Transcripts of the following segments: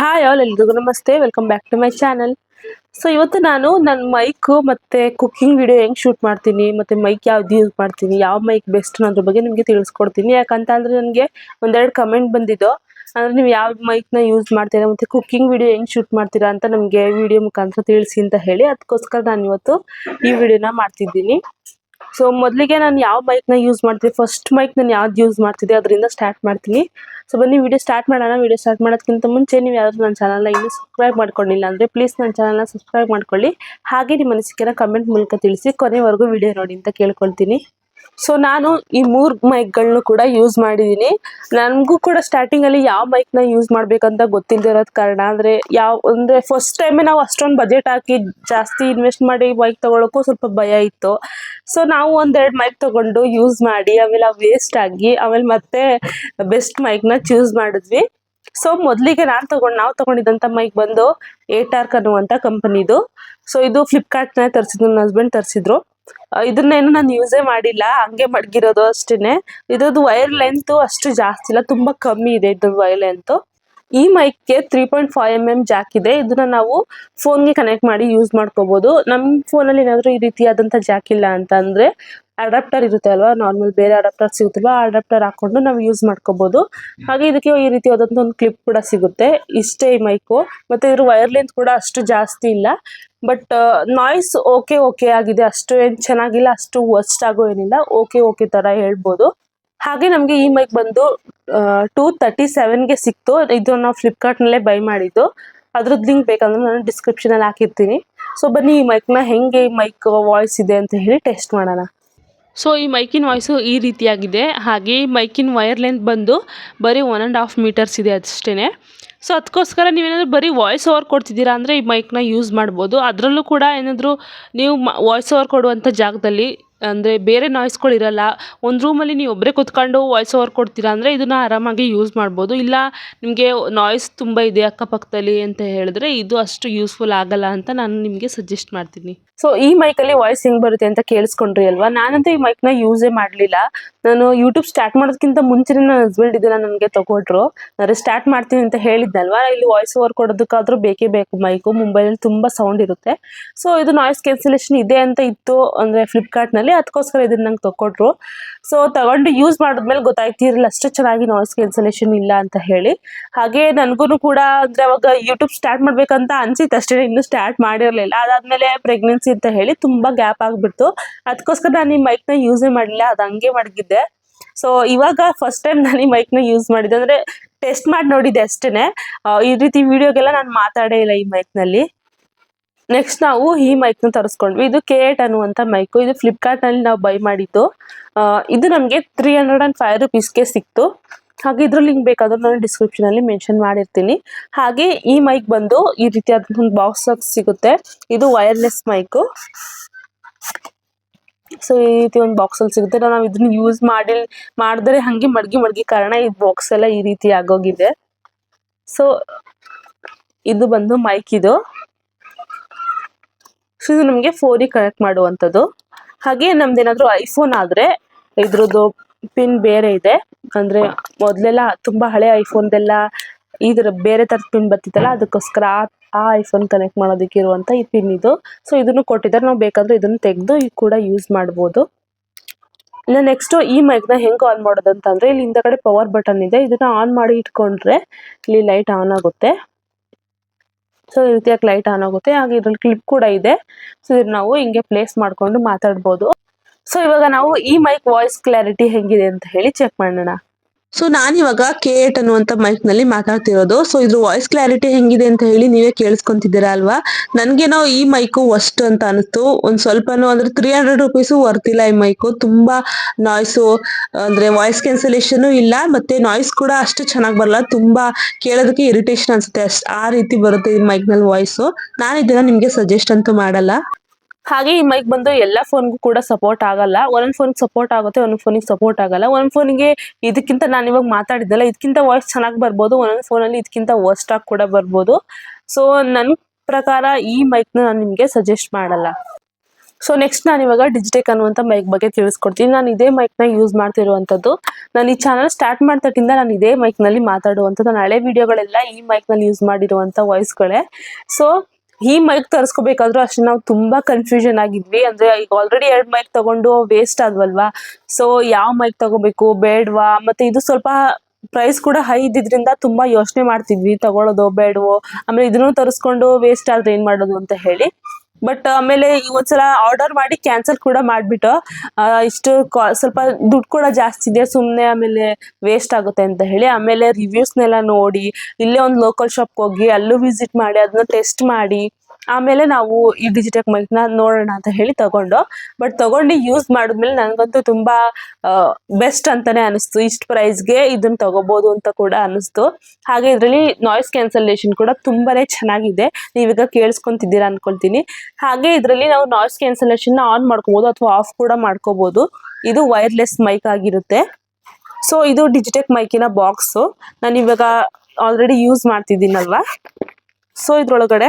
Hi all ಎಲ್ರಿಗೂ ನಮಸ್ತೆ. Welcome back to my channel so ಇವತ್ತು ನಾನು ನನ್ನ ಮೈಕ್ ಮತ್ತೆ ಕುಕ್ಕಿಂಗ್ ವಿಡಿಯೋ ಹೆಂಗ್ ಶೂಟ್ ಮಾಡ್ತೀನಿ, ಮತ್ತೆ ಮೈಕ್ ಯಾವ್ದು ಯೂಸ್ ಮಾಡ್ತೀನಿ, ಯಾವ ಮೈಕ್ ಬೆಸ್ಟ್ ಅನ್ನೋದ್ರ ಬಗ್ಗೆ ನಿಮಗೆ ತಿಳಿಸ್ಕೊಡ್ತೀನಿ. ಯಾಕಂತ ಅಂದ್ರೆ ನನಗೆ ಒಂದೆರಡು ಕಮೆಂಟ್ ಬಂದಿದ್ದು. ಅಂದ್ರೆ ನೀವು ಯಾವ ಮೈಕ್ನ ಯೂಸ್ ಮಾಡ್ತೀರಾ, ಮತ್ತೆ ಕುಕ್ಕಿಂಗ್ ವಿಡಿಯೋ ಹೆಂಗ್ ಶೂಟ್ ಮಾಡ್ತೀರಾ ಅಂತ ನಮಗೆ ವಿಡಿಯೋ ಮುಖಾಂತರ ತಿಳಿಸಿ ಅಂತ ಹೇಳಿ ಅದಕ್ಕೋಸ್ಕರ ನಾನು ಇವತ್ತು ಈ ವಿಡಿಯೋನ ಮಾಡ್ತಿದ್ದೀನಿ. ಸೊ ಮೊದಲಿಗೆ ನಾನು ಯಾವ ಮೈಕ್ನ ಯೂಸ್ ಮಾಡ್ತೀನಿ ಫಸ್ಟ್ ಮೈಕ್ ನಾನು ಯಾವ್ದು ಯೂಸ್ ಮಾಡ್ತಿದ್ದೆ, ಅದರಿಂದ ಸ್ಟಾರ್ಟ್ ಮಾಡ್ತೀನಿ. ಸೊ ಬನ್ನಿ ವಿಡಿಯೋ ಸ್ಟಾರ್ಟ್ ಮಾಡೋಣ. ವಿಡಿಯೋ ಸ್ಟಾರ್ಟ್ ಮಾಡೋದಕ್ಕಿಂತ ಮುಂಚೆ ನೀವು ಆದ್ರೂ ನನ್ನ ಚಾನಲ್ನ ಇನ್ನೂ ಸಬ್ಸ್ಕ್ರೈಬ್ ಮಾಡ್ಕೊಂಡಿಲ್ಲ ಅಂದರೆ ಪ್ಲೀಸ್ ನನ್ನ ಚಾನಲ್ನ ಸಬ್ಸ್ಕ್ರೈಬ್ ಮಾಡ್ಕೊಳ್ಳಿ. ಹಾಗೆ ನಿಮ್ಮ ಅನಿಸಿಕೆನ ಕಮೆಂಟ್ ಮೂಲಕ ತಿಳಿಸಿ ಕೊನೆವರೆಗೂ ವಿಡಿಯೋ ನೋಡಿ ಅಂತ ಕೇಳ್ಕೊಳ್ತೀನಿ. ಸೊ ನಾನು ಈ ಮೂರು ಮೈಕ್ಗಳನ್ನು ಕೂಡ ಯೂಸ್ ಮಾಡಿದ್ದೀನಿ ನನಗೂ ಕೂಡ ಸ್ಟಾರ್ಟಿಂಗಲ್ಲಿ ಯಾವ ಮೈಕ್ನ ಯೂಸ್ ಮಾಡ್ಬೇಕಂತ ಇರೋದ್ ಕಾರಣ, ಅಂದರೆ ಯಾವ, ಅಂದರೆ ಫಸ್ಟ್ ಟೈಮೇ ನಾವು ಅಷ್ಟೊಂದು ಬಜೆಟ್ ಹಾಕಿ ಜಾಸ್ತಿ ಇನ್ವೆಸ್ಟ್ ಮಾಡಿ ಮೈಕ್ ತೊಗೊಳಕ್ಕೂ ಸ್ವಲ್ಪ ಭಯ ಇತ್ತು. ಸೊ ನಾವು ಒಂದೆರಡು ಮೈಕ್ ತಗೊಂಡು ಯೂಸ್ ಮಾಡಿ, ಆಮೇಲೆ ವೇಸ್ಟ್ ಆಗಿ, ಆಮೇಲೆ ಮತ್ತೆ ಬೆಸ್ಟ್ ಮೈಕ್ನ ಚೂಸ್ ಮಾಡಿದ್ವಿ. ಸೊ ಮೊದಲಿಗೆ ನಾನು ತಗೊಂಡು, ನಾವು ತಗೊಂಡಿದ್ದಂಥ ಮೈಕ್ ಬಂದು ಏಟಾರ್ಕ್ ಅನ್ನುವಂಥ ಕಂಪನಿದು ಸೊ ಇದು ಫ್ಲಿಪ್ಕಾರ್ಟ್ನ ತರಿಸಿದ್ರು ನನ್ನ ಹಸ್ಬೆಂಡ್ ತರಿಸಿದ್ರು. ಇದನ್ನೇನು ನಾನು ಯೂಸೇ ಮಾಡಿಲ್ಲ. ಹಂಗೆ ಮಡಗಿರೋದು ಅಷ್ಟೇನೆ. ಇದ್ರದ್ದು ವೈರ್ ಲೆಂತ್ ಅಷ್ಟು ಜಾಸ್ತಿ ಇಲ್ಲ. ತುಂಬಾ ಕಮ್ಮಿ ಇದೆ ಇದ್ರ ವೈರ್ ಲೆಂತ್ ಈ ಮೈಕ್ಗೆ three point five M M jack ಇದೆ. ಇದನ್ನ ನಾವು ಫೋನ್ಗೆ ಕನೆಕ್ಟ್ ಮಾಡಿ ಯೂಸ್ ಮಾಡ್ಕೋಬಹುದು ನಮ್ಮ ಫೋನಲ್ಲಿ ಏನಾದರೂ ಈ ರೀತಿಯಾದಂಥ ಜಾಕ್ ಇಲ್ಲ ಅಂತ ಅಂದ್ರೆ ಅಡಾಪ್ಟರ್ ಇರುತ್ತೆ ಅಲ್ವಾ? ನಾರ್ಮಲ್ ಬೇರೆ ಅಡಾಪ್ಟರ್ ಸಿಗುತ್ತಲ್ವಾ? ಆ ಅಡಾಪ್ಟರ್ ಹಾಕೊಂಡು ನಾವು ಯೂಸ್ ಮಾಡ್ಕೋಬಹುದು ಹಾಗೆ ಇದಕ್ಕೆ ಈ ರೀತಿಯಾದಂಥ ಒಂದು ಕ್ಲಿಪ್ ಕೂಡ ಸಿಗುತ್ತೆ. ಇಷ್ಟೇ ಈ ಮೈಕು ಮತ್ತೆ ಇದ್ರ ವೈರ್ ಲೆಂತ್ ಕೂಡ ಅಷ್ಟು ಜಾಸ್ತಿ ಇಲ್ಲ. ಬಟ್ ನಾಯ್ಸ್ ಓಕೆ ಓಕೆ ಆಗಿದೆ. ಅಷ್ಟು ಏನು ಚೆನ್ನಾಗಿಲ್ಲ, ಅಷ್ಟು ವರ್ಸ್ಟ್ ಆಗೋ ಏನಿಲ್ಲ. ಓಕೆ ಓಕೆ ತರ ಹೇಳ್ಬೋದು. ಹಾಗೆ ನಮಗೆ ಈ ಮೈಕ್ ಬಂದು ಟೂ ತರ್ಟಿ ಸೆವೆನ್ಗೆ ಸಿಕ್ತು. ಇದು ನಾವು ಫ್ಲಿಪ್ಕಾರ್ಟ್ನಲ್ಲೇ ಬೈ ಮಾಡಿದ್ದು. ಅದ್ರದ್ದು ಲಿಂಕ್ ಬೇಕಂದ್ರೆ ನಾನು ಡಿಸ್ಕ್ರಿಪ್ಷನ್ ಅಲ್ಲಿ ಹಾಕಿರ್ತೀನಿ. ಸೊ ಬನ್ನಿ ಈ ಮೈಕ್ನ ಹೆಂಗೆ ಮೈಕ್ ವಾಯ್ಸ್ ಇದೆ ಅಂತ ಹೇಳಿ ಟೆಸ್ಟ್ ಮಾಡೋಣ. ಸೊ ಈ ಮೈಕಿನ ವಾಯ್ಸು ಈ ರೀತಿಯಾಗಿದೆ. ಹಾಗೆ ಈ ಮೈಕಿನ ವೈರ್ ಲೆಂತ್ ಬಂದು ಬರೀ ಒನ್ ಆ್ಯಂಡ್ ಹಾಫ್ ಮೀಟರ್ಸ್ ಇದೆ ಅಷ್ಟೇ ಸೊ ಅದಕ್ಕೋಸ್ಕರ ನೀವೇನಾದರೂ ಬರೀ ವಾಯ್ಸ್ ಓವರ್ ಕೊಡ್ತಿದ್ದೀರಾ ಅಂದರೆ ಈ ಮೈಕ್ನ ಯೂಸ್ ಮಾಡ್ಬೋದು. ಅದರಲ್ಲೂ ಕೂಡ ಏನಾದರೂ ನೀವು ವಾಯ್ಸ್ ಓವರ್ ಕೊಡುವಂಥ ಜಾಗದಲ್ಲಿ ಅಂದರೆ ಬೇರೆ ನಾಯ್ಸ್ಗಳು ಇರಲ್ಲ. ಒಂದು ರೂಮಲ್ಲಿ ನೀವು ಒಬ್ಬರೇ ಕೂತ್ಕೊಂಡು ವಾಯ್ಸ್ ಓವರ್ ಕೊಡ್ತೀರಾ ಅಂದರೆ ಇದನ್ನು ಆರಾಮಾಗಿ ಯೂಸ್ ಮಾಡ್ಬೋದು. ಇಲ್ಲ ನಿಮಗೆ ನಾಯ್ಸ್ ತುಂಬ ಇದೆ ಅಕ್ಕಪಕ್ಕದಲ್ಲಿ ಅಂತ ಹೇಳಿದ್ರೆ ಇದು ಅಷ್ಟು ಯೂಸ್ಫುಲ್ ಆಗಲ್ಲ ಅಂತ ನಾನು ನಿಮಗೆ ಸಜೆಸ್ಟ್ ಮಾಡ್ತೀನಿ. ಸೊ ಈ ಮೈಕಲ್ಲಿ ವಾಯ್ಸ್ ಹೆಂಗೆ ಬರುತ್ತೆ ಅಂತ ಕೇಳಿಸ್ಕೊಂಡ್ರಿ ಅಲ್ವಾ? ನಾನಂತೂ ಈ ಮೈಕ್ನ ಯೂಸೇ ಮಾಡಲಿಲ್ಲ. ನಾನು ಯೂಟ್ಯೂಬ್ ಸ್ಟಾರ್ಟ್ ಮಾಡೋದಕ್ಕಿಂತ ಮುಂಚೆನೇ ನನ್ನ ಹಸ್ಬೆಂಡ್ ಇದನ್ನು ನನಗೆ ತಗೊಟ್ರು ಅಂದರೆ ಸ್ಟಾರ್ಟ್ ಮಾಡ್ತೀನಿ ಅಂತ ಹೇಳಿದ್ನಲ್ವಾ? ಇಲ್ಲಿ ವಾಯ್ಸ್ ಓವರ್ ಕೊಡೋದಕ್ಕಾದ್ರೂ ಬೇಕೇ ಬೇಕು ಮೈಕು ಮುಂಬೈನಲ್ಲಿ ತುಂಬ ಸೌಂಡ್ ಇರುತ್ತೆ. ಸೊ ಇದು ನಾಯ್ಸ್ ಕ್ಯಾನ್ಸಲೇಷನ್ ಇದೆ ಅಂತ ಇತ್ತು. ಅಂದರೆ ಫ್ಲಿಪ್ಕಾರ್ಟ್ನಲ್ಲಿ ಅದಕ್ಕೋಸ್ಕರ ಇದನ್ನ ನಂಗೆ ತಗೊಟ್ರು ಸೊ ತಗೊಂಡು ಯೂಸ್ ಮಾಡಿದ್ಮೇಲೆ ಗೊತ್ತಾಯ್ತಿರಲಿಲ್ಲ ಅಷ್ಟು ಚೆನ್ನಾಗಿ ನಾಯ್ಸ್ ಕ್ಯಾನ್ಸಲೇಷನ್ ಇಲ್ಲ ಅಂತ ಹೇಳಿ. ಹಾಗೆ ನನಗೂ ಕೂಡ ಅಂದರೆ ಅವಾಗ ಯೂಟ್ಯೂಬ್ ಸ್ಟಾರ್ಟ್ ಮಾಡ್ಬೇಕಂತ ಅನ್ಸಿತ್ತು ಅಷ್ಟೇ, ಇನ್ನೂ ಸ್ಟಾರ್ಟ್ ಮಾಡಿರಲಿಲ್ಲ. ಅದಾದ್ಮೇಲೆ ಪ್ರೆಗ್ನೆನ್ಸಿ ಅಂತ ಹೇಳಿ ತುಂಬಾ ಗ್ಯಾಪ್ ಆಗಿಬಿಡ್ತು. ಅದಕ್ಕೋಸ್ಕರ ನಾನು ಈ ಮೈಕ್ನ ಯೂಸೇ ಮಾಡಲಿಲ್ಲ, ಅದು ಹಂಗೆ ಮಡಗಿದ್ದೆ. ಸೊ ಇವಾಗ ಫಸ್ಟ್ ಟೈಮ್ ನಾನು ಈ ಮೈಕ್ನ ಯೂಸ್ ಮಾಡಿದ್ದೆ. ಅಂದ್ರೆ ಟೆಸ್ಟ್ ಮಾಡಿ ನೋಡಿದ್ದೆ ಅಷ್ಟೇನೆ. ಈ ರೀತಿ ವಿಡಿಯೋಗೆಲ್ಲ ನಾನು ಮಾತಾಡೇ ಇಲ್ಲ ಈ ಮೈಕ್ನಲ್ಲಿ ನೆಕ್ಸ್ಟ್ ನಾವು ಈ ಮೈಕ್ನ ತರಿಸ್ಕೊಂಡ್ವಿ. ಇದು ಕೆ ಏಟ್ ಅನ್ನುವಂಥ ಮೈಕ್ ಇದು ಫ್ಲಿಪ್ಕಾರ್ಟ್ನಲ್ಲಿ ನಾವು ಬೈ ಮಾಡಿದ್ದು. ಇದು ನಮಗೆ ತ್ರೀ ಹಂಡ್ರೆಡ್ ಆ್ಯಂಡ್ ಫೈವ್ ರುಪೀಸ್ಗೆ ಸಿಕ್ತು. ಹಾಗೆ ಇದ್ರ ಲಿಂಕ್ ಬೇಕಾದ್ರೆ ನಾನು ಡಿಸ್ಕ್ರಿಪ್ಷನಲ್ಲಿ ಮೆನ್ಷನ್ ಮಾಡಿರ್ತೀನಿ. ಹಾಗೆ ಈ ಮೈಕ್ ಬಂದು ಈ ರೀತಿಯಾದ ಒಂದು ಬಾಕ್ಸ್ ಸಿಗುತ್ತೆ. ಇದು ವೈರ್ಲೆಸ್ ಮೈಕು ಸೊ ಈ ರೀತಿ ಒಂದು ಬಾಕ್ಸ್ ಅಲ್ಲಿ ಸಿಗುತ್ತೆ. ನಾವು ಇದನ್ನ ಯೂಸ್ ಮಾಡಿ ಮಾಡಿದ್ರೆ ಹಂಗೆ ಮಡಗಿ ಮಡಗಿ ಕಾರಣ ಈ ಬಾಕ್ಸ್ ಎಲ್ಲ ಈ ರೀತಿ ಆಗೋಗಿದೆ. ಸೊ ಇದು ಬಂದು ಮೈಕ್ ಇದು. ಸೊ ಇದು ನಮಗೆ ಫೋನಿಗೆ ಕನೆಕ್ಟ್ ಮಾಡುವಂಥದ್ದು. ಹಾಗೆ ನಮ್ದೇನಾದರೂ ಐಫೋನ್ ಆದ್ರೆ ಇದ್ರದ್ದು ಪಿನ್ ಬೇರೆ ಇದೆ. ಅಂದ್ರೆ ಮೊದಲೆಲ್ಲ ತುಂಬಾ ಹಳೆ ಐಫೋನ್ದೆಲ್ಲ ಇದ್ರ ಬೇರೆ ಥರದ ಪಿನ್ ಬರ್ತಿತ್ತಲ್ಲ, ಅದಕ್ಕೋಸ್ಕರ ಆ- ಐಫೋನ್ ಕನೆಕ್ಟ್ ಮಾಡೋದಕ್ಕೆ ಇರುವಂತ ಈ ಪಿನ್ ಇದು. ಸೊ ಇದನ್ನು ಕೊಟ್ಟಿದ್ದಾರೆ. ನಾವು ಬೇಕಾದ್ರೆ ಇದನ್ನು ತೆಗೆದು ಕೂಡ ಯೂಸ್ ಮಾಡ್ಬೋದು. ಇನ್ನು ನೆಕ್ಸ್ಟ್ ಈ ಮೈಕ್ನ ಹೆಂಗ್ ಆನ್ ಮಾಡೋದು ಅಂತಂದ್ರೆ ಇಲ್ಲಿ ಹಿಂದಗಡೆ ಪವರ್ ಬಟನ್ ಇದೆ. ಇದನ್ನ ಆನ್ ಮಾಡಿ ಇಟ್ಕೊಂಡ್ರೆ ಇಲ್ಲಿ ಲೈಟ್ ಆನ್ ಆಗುತ್ತೆ. ಸೊ ಈ ರೀತಿಯಾಗಿ ಲೈಟ್ ಆನ್ ಆಗುತ್ತೆ. ಹಾಗೆ ಇದ್ರಲ್ಲಿ ಕ್ಲಿಪ್ ಕೂಡ ಇದೆ. ಸೊ ಇದ್ರ ನಾವು ಹಿಂಗೆ ಪ್ಲೇಸ್ ಮಾಡ್ಕೊಂಡು ಮಾತಾಡ್ಬೋದು. ಸೊ ಇವಾಗ ನಾವು ಈ ಮೈಕ್ ವಾಯ್ಸ್ ಕ್ಲಾರಿಟಿ ಹೆಂಗಿದೆ ಅಂತ ಹೇಳಿ ಚೆಕ್ ಮಾಡೋಣ. ಸೊ ನಾನಿವಾಗ ಕೆ ಏಟ್ ಅನ್ನುವಂತ ಮೈಕ್ನಲ್ಲಿ ಮಾತಾಡ್ತಿರೋದು. ಸೊ ಇದ್ರ ವಾಯ್ಸ್ ಕ್ಲಾರಿಟಿ ಹೆಂಗಿದೆ ಅಂತ ಹೇಳಿ ನೀವೇ ಕೇಳಿಸ್ಕೊಂತಿದ್ದೀರಾ ಅಲ್ವಾ? ನನ್ಗೇನೋ ಈ ಮೈಕು ವಸ್ಟ್ ಅಂತ ಅನಿಸ್ತು. ಒಂದ್ ಸ್ವಲ್ಪನೂ ಅಂದ್ರೆ ತ್ರೀ ಹಂಡ್ರೆಡ್ ರುಪೀಸು ವರ್ತಿಲ್ಲ ಈ ಮೈಕು ತುಂಬಾ ನಾಯ್ಸು ಅಂದ್ರೆ ವಾಯ್ಸ್ ಕ್ಯಾನ್ಸಲೇಷನ್ ಇಲ್ಲ. ಮತ್ತೆ ನಾಯ್ಸ್ ಕೂಡ ಅಷ್ಟು ಚೆನ್ನಾಗಿ ಬರಲ್ಲ. ತುಂಬಾ ಕೇಳೋದಕ್ಕೆ ಇರಿಟೇಷನ್ ಅನ್ಸುತ್ತೆ ಅಷ್ಟ್. ಆ ರೀತಿ ಬರುತ್ತೆ ಈ ಮೈಕ್ನಲ್ಲಿ ವಾಯ್ಸು ನಾನು ಇದನ್ನ ನಿಮ್ಗೆ ಸಜೆಸ್ಟ್ ಅಂತೂ ಮಾಡಲ್ಲ. ಹಾಗೆ ಈ ಮೈಕ್ ಬಂದು ಎಲ್ಲ ಫೋನ್ಗೂ ಕೂಡ ಸಪೋರ್ಟ್ ಆಗಲ್ಲ. ಒಂದೊಂದು ಫೋನ್ಗೆ ಸಪೋರ್ಟ್ ಆಗುತ್ತೆ, ಒಂದೊಂದು ಫೋನಿಗೆ ಸಪೋರ್ಟ್ ಆಗಲ್ಲ. ಒಂದೊಂದು ಫೋನಿಗೆ ಇದಕ್ಕಿಂತ ನಾನು ಇವಾಗ ಮಾತಾಡಿದ್ದಲ್ಲ, ಇದಕ್ಕಿಂತ ವಾಯ್ಸ್ ಚೆನ್ನಾಗಿ ಬರ್ಬೋದು. ಒಂದೊಂದು ಫೋನಲ್ಲಿ ಇದಕ್ಕಿಂತ ವರ್ಸ್ಟ್ ಆಗಿ ಕೂಡ ಬರ್ಬೋದು. ಸೊ ನನ್ನ ಪ್ರಕಾರ ಈ ಮೈಕ್ನ ನಾನು ನಿಮಗೆ ಸಜೆಸ್ಟ್ ಮಾಡಲ್ಲ. ಸೊ ನೆಕ್ಸ್ಟ್ ನಾನು ಇವಾಗ ಡಿಜಿಟೆಕ್ ಅನ್ನುವಂಥ ಮೈಕ್ ಬಗ್ಗೆ ತಿಳಿಸ್ಕೊಡ್ತೀನಿ. ನಾನು ಇದೇ ಮೈಕ್ನ ಯೂಸ್ ಮಾಡ್ತಿರುವಂಥದ್ದು ನಾನು ಈ ಚಾನಲ್ ಸ್ಟಾರ್ಟ್ ಮಾಡ್ತಟ್ಟಿಂದ ನಾನು ಇದೇ ಮೈಕ್ನಲ್ಲಿ ಮಾತಾಡುವಂಥದ್ದು ನಾನು ಹಳೆ ವಿಡಿಯೋಗಳೆಲ್ಲ ಈ ಮೈಕ್ನಲ್ಲಿ ಯೂಸ್ ಮಾಡಿರುವಂಥ ವಾಯ್ಸ್ಗಳೇ ಸೊ ಈ ಮೈಕ್ ತರಿಸ್ಕೋಬೇಕಾದ್ರೂ ಅಷ್ಟೇ, ನಾವು ತುಂಬಾ ಕನ್ಫ್ಯೂಷನ್ ಆಗಿದ್ವಿ. ಅಂದ್ರೆ ಈಗ ಆಲ್ರೆಡಿ ಎರಡು ಮೈಕ್ ತಗೊಂಡು ವೇಸ್ಟ್ ಆದ್ವಲ್ವಾ? ಸೊ ಯಾವ ಮೈಕ್ ತಗೋಬೇಕು? ಬೇಡ್ವಾ? ಮತ್ತೆ ಇದು ಸ್ವಲ್ಪ ಪ್ರೈಸ್ ಕೂಡ ಹೈ ಇದ್ದಿದ್ರಿಂದ ತುಂಬಾ ಯೋಚನೆ ಮಾಡ್ತಿದ್ವಿ. ತಗೊಳ್ಳೋದು ಬೇಡವೋ? ಆಮೇಲೆ ಇದನ್ನು ತರಿಸ್ಕೊಂಡು ವೇಸ್ಟ್ ಆದ್ರೆ ಏನ್ ಮಾಡೋದು ಅಂತ ಹೇಳಿ. ಬಟ್ ಆಮೇಲೆ ಈ ಒಂದ್ಸಲ ಆರ್ಡರ್ ಮಾಡಿ ಕ್ಯಾನ್ಸಲ್ ಕೂಡ ಮಾಡ್ಬಿಟ್ಟು ಇಷ್ಟು ಸ್ವಲ್ಪ ದುಡ್ಡು ಕೂಡ ಜಾಸ್ತಿ ಇದೆ ಸುಮ್ಮನೆ ಆಮೇಲೆ ವೇಸ್ಟ್ ಆಗುತ್ತೆ ಅಂತ ಹೇಳಿ, ಆಮೇಲೆ ರಿವ್ಯೂಸ್ನೆಲ್ಲ ನೋಡಿ, ಇಲ್ಲೇ ಒಂದು ಲೋಕಲ್ ಶಾಪ್ಗೆ ಹೋಗಿ ಅಲ್ಲೂ ವಿಸಿಟ್ ಮಾಡಿ ಅದನ್ನ ಟೆಸ್ಟ್ ಮಾಡಿ. ಆಮೇಲೆ ನಾವು ಈ ಡಿಜಿಟೆಕ್ ಮೈಕ್ನ ನೋಡೋಣ ಅಂತ ಹೇಳಿ ತಗೊಂಡು ಬಟ್ ತಗೊಂಡು ಯೂಸ್ ಮಾಡಿದ್ಮೇಲೆ ನನಗಂತೂ ತುಂಬಾ ಬೆಸ್ಟ್ ಅಂತಾನೆ ಅನಿಸ್ತು. ಇಷ್ಟು ಪ್ರೈಸ್ಗೆ ಇದನ್ನ ತಗೋಬಹುದು ಅಂತ ಕೂಡ ಅನಿಸ್ತು. ಹಾಗೆ ಇದರಲ್ಲಿ ನಾಯ್ಸ್ ಕ್ಯಾನ್ಸಲೇಷನ್ ಕೂಡ ತುಂಬಾನೇ ಚೆನ್ನಾಗಿದೆ. ನೀವೀಗ ಕೇಳಿಸ್ಕೊಂತಿದ್ದೀರಾ ಅನ್ಕೊಳ್ತೀನಿ. ಹಾಗೆ ಇದರಲ್ಲಿ ನಾವು ನಾಯ್ಸ್ ಕ್ಯಾನ್ಸಲೇಷನ್ ಆನ್ ಮಾಡ್ಕೋಬಹುದು ಅಥವಾ ಆಫ್ ಕೂಡ ಮಾಡ್ಕೋಬಹುದು ಇದು ವೈರ್ಲೆಸ್ ಮೈಕ್ ಆಗಿರುತ್ತೆ. ಸೊ ಇದು ಡಿಜಿಟೆಕ್ ಮೈಕಿನ ಬಾಕ್ಸು ನಾನು ಇವಾಗ ಆಲ್ರೆಡಿ ಯೂಸ್ ಮಾಡ್ತಿದ್ದೀನಲ್ವಾ? ಸೊ ಇದ್ರೊಳಗಡೆ